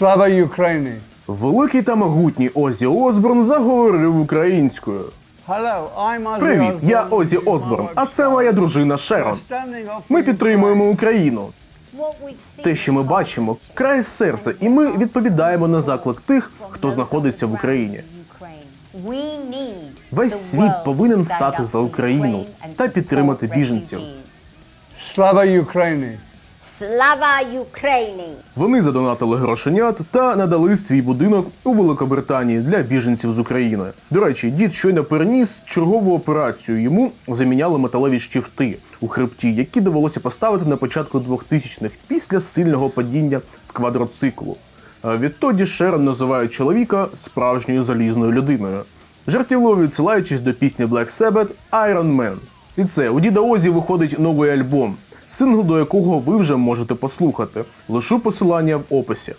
Слава Україні! Великий та могутній Озі Осборн заговорив українською. Привіт, я Озі Осборн, а це моя дружина Шерон. Ми підтримуємо Україну. Те, що ми бачимо, край серця, і ми відповідаємо на заклик тих, хто знаходиться в Україні. Весь світ повинен стати за Україну та підтримати біженців. Слава Україні! Слава Україні! Вони задонатили грошенят та надали свій будинок у Великобританії для біженців з України. До речі, дід щойно переніс чергову операцію. Йому заміняли металеві штифти у хребті, які довелося поставити на початку 2000-х після сильного падіння з квадроциклу. Відтоді Шерон називає чоловіка справжньою залізною людиною. Жартівливо відсилаючись до пісні Black Sabbath Iron Man. І це у діда Озі виходить новий альбом, сингл до якого ви вже можете послухати. Лишу посилання в описі.